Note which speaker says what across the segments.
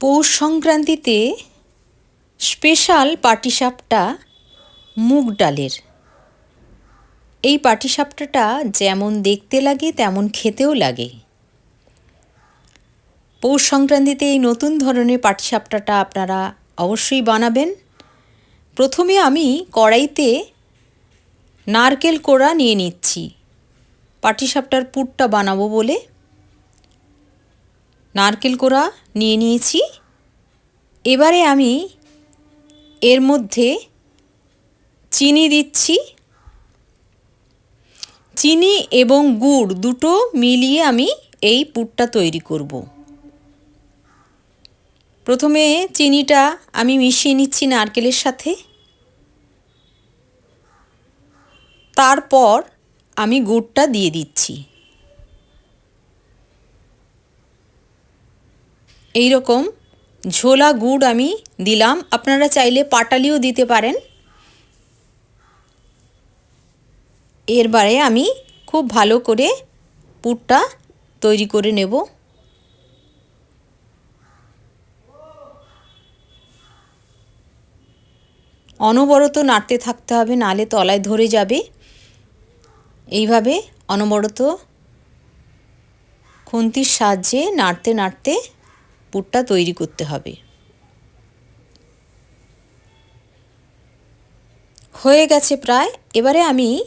Speaker 1: পৌষ সংক্রান্তিতে স্পেশাল পাটিসাপটা মুগ ডালের। এই পাটিসাপটাটা যেমন দেখতে লাগে, তেমন খেতেও লাগে। পৌষ সংক্রান্তিতে এই নতুন ধরনের পাটিসাপটাটা আপনারা অবশ্যই বানাবেন। প্রথমে আমি কড়াইতে নারকেল কোড়া নিয়ে নিচ্ছি। পাটিসাপটার পুরটা বানাবো বলে নারকেল কোড়া নিয়ে নিয়েছি। এবারে আমি এর মধ্যে চিনি দিচ্ছি। চিনি এবং গুড় দুটো মিলিয়ে আমি এই পুরটা তৈরি করব। প্রথমে চিনিটা আমি মিশিয়ে নিচ্ছি নারকেলের সাথে। তারপর আমি গুড়টা দিয়ে দিচ্ছি। এই রকম ঝোলা গুড় আমি দিলাম। আপনারা চাইলে পাটালিও দিতে পারেন। এরবারে আমি খুব ভালো করে পুরটা তৈরি করে নেব। অনবরত নাড়তে থাকতে হবে, নালে তলায় ধরে যাবে। এইভাবে অনবরত খুন্তির সাহায্যে নাড়তে নাড়তে পুরটা তৈরি করতে হবে। হয়ে গেছে প্রায়। এবারে আমি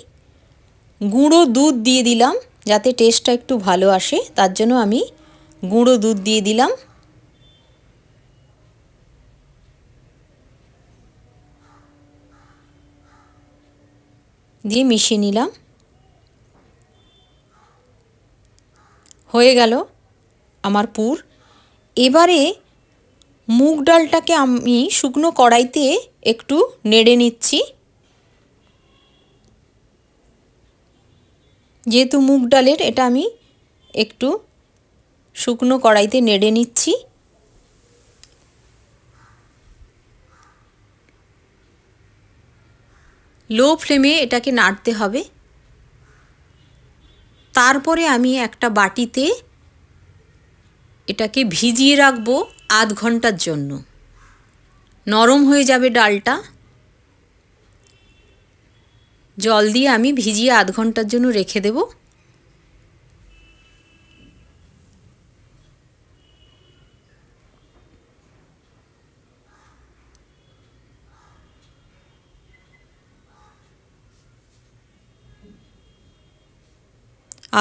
Speaker 1: গুঁড়ো দুধ দিয়ে দিলাম যাতে টেস্টটা একটু ভালো আসে। তার জন্য আমি গুঁড়ো দুধ দিয়ে দিলাম। দিয়ে মিশিয়ে নিলাম। হয়ে গেল আমার পুর। এবারে মুগ ডালটাকে আমি শুকনো কড়াইতে একটু নেড়ে নিচ্ছি। যেহেতু মুগ ডালের, এটা আমি একটু শুকনো কড়াইতে নেড়ে নিচ্ছি। লো ফ্লেমে এটাকে নাড়তে হবে। তারপরে আমি একটা বাটিতে এটাকে ভিজিয়ে রাখব আধ ঘণ্টার জন্য। নরম হয়ে যাবে ডালটা। জল দিয়ে আমি ভিজিয়ে আধ ঘণ্টার জন্য রেখে দেব।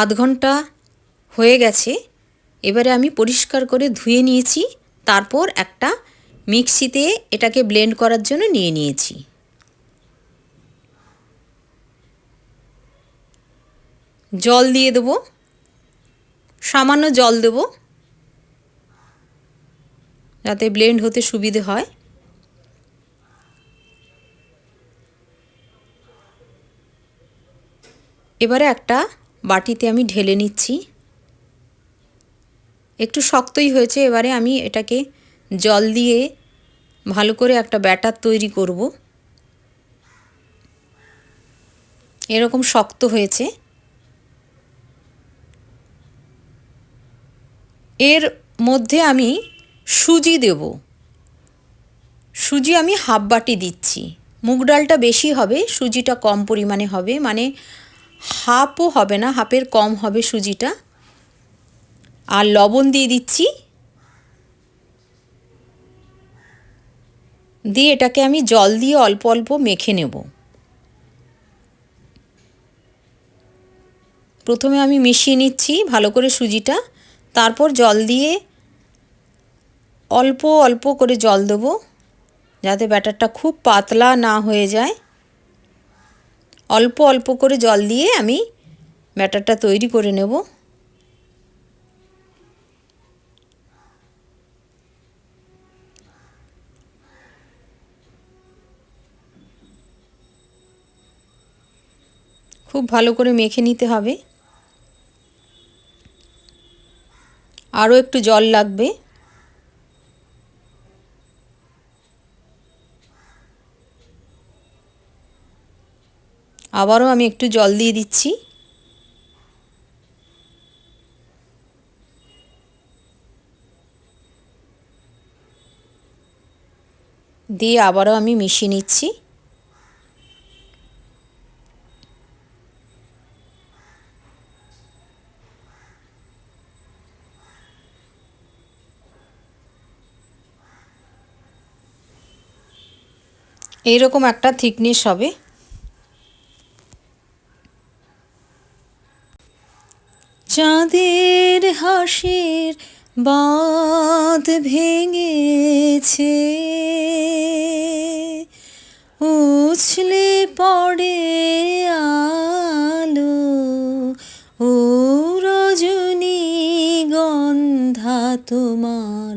Speaker 1: আধ ঘণ্টা হয়ে গেছে। এবারে আমি পরিষ্কার করে ধুয়ে নিয়েছি, তারপর একটা মিক্সিতে এটাকে ব্লেন্ড করার জন্য নিয়ে নিয়েছি। জল দিয়ে দেবো, সামান্য জল দেব, যাতে ব্লেন্ড হতে সুবিধে হয়। এবারে একটা বাটিতে আমি ঢেলে নিচ্ছি। একটু শক্তই হয়েছে, এবারে আমি এটাকে জল দিয়ে ভালো করে একটা ব্যাটার তৈরি করব। এরকম শক্ত হয়েছে। এর মধ্যে আমি সুজি দেব। সুজি আমি হাফ বাটি দিচ্ছি। মুগ ডালটা বেশি হবে, সুজিটা কম পরিমাণে হবে মানে হাফও হবে না, হাফের কম হবে সুজিটা। আর লবণ দিয়ে দিচ্ছি। দিয়ে এটাকে আমি জল দিয়ে অল্প অল্প মেখে নেব। প্রথমে আমি মিশিয়ে নিচ্ছি ভালো করে সুজিটা। তারপর জল দিয়ে অল্প অল্প করে জল দেব, যাতে ব্যাটারটা খুব পাতলা না হয়ে যায়। অল্প অল্প করে জল দিয়ে আমি ব্যাটারটা তৈরি করে নেব। খুব ভালো করে মেখে নিতে হবে। আরও একটু জল লাগবে। আবারও আমি একটু জল দিয়ে দিচ্ছি। দিয়ে আবারও আমি মিশিয়ে নিচ্ছি। এইরকম একটা থিকনেস হবে। চাঁদের হাসির বাঁধ ভেঙেছে। উছলে পড়ে আলো, ও রজনী গন্ধা তোমার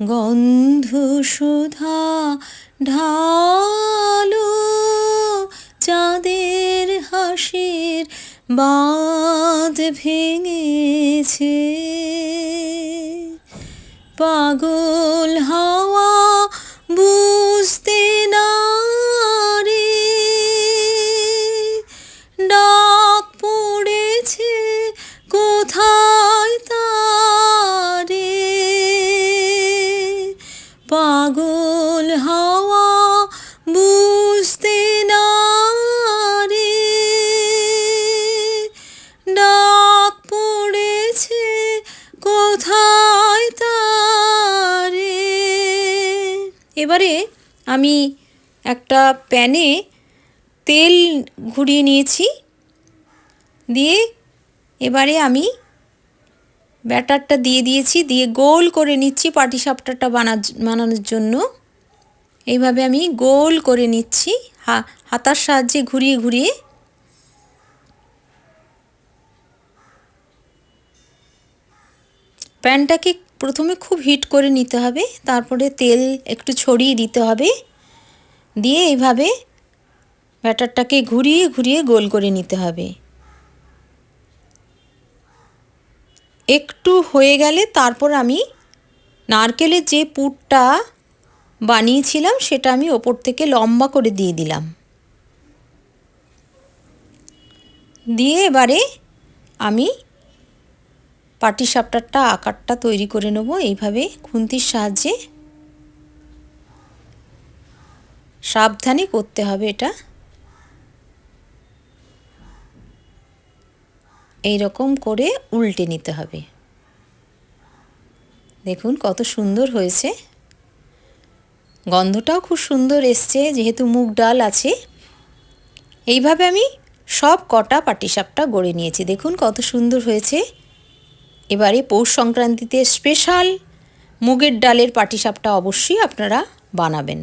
Speaker 1: গন্ধ সুধা ঢালো চাঁদের হাসির বাঁধ ভেঙেছে। পাগল হাওয়া হাওয়া বুঝতে না রে। ডাক পড়েছে কোথায় তারে। এবারে আমি একটা প্যানে তেল ঘুরিয়ে নিয়েছি। দিয়ে এবারে আমি ব্যাটারটা দিয়ে দিয়েছি। দিয়ে গোল করে নিচ্ছি পাটিসাপটাটা বানা বানানোর জন্য। এইভাবে আমি গোল করে নিচ্ছি, হা, হাতার সাহায্যে ঘুরিয়ে ঘুরিয়ে। প্যানটাকে প্রথমে খুব হিট করে নিতে হবে, তারপরে তেল একটু ছড়িয়ে দিতে হবে। দিয়ে এইভাবে ব্যাটারটাকে ঘুরিয়ে ঘুরিয়ে গোল করে নিতে হবে। একটু হয়ে গেলে তারপর আমি নারকেলের যে পুরটা বানিয়েছিলাম, সেটা আমি ওপর থেকে লম্বা করে দিয়ে দিলাম। দিয়ে এবারে আমি পাটি সাপটারটা, আকারটা তৈরি করে নেব এইভাবে খুন্তির সাহায্যে। সাবধানে করতে হবে এটা। এই রকম করে উল্টে নিতে হবে। দেখুন কত সুন্দর হয়েছে। গন্ধটাও খুব সুন্দর এসছে, যেহেতু মুগ ডাল আছে। এইভাবে আমি সব কটা পাটিসাপটা গড়ে নিয়েছি। দেখুন কত সুন্দর হয়েছে। এবারে পৌষ সংক্রান্তিতে স্পেশাল মুগের ডালের পাটিসাপটা অবশ্যই আপনারা বানাবেন।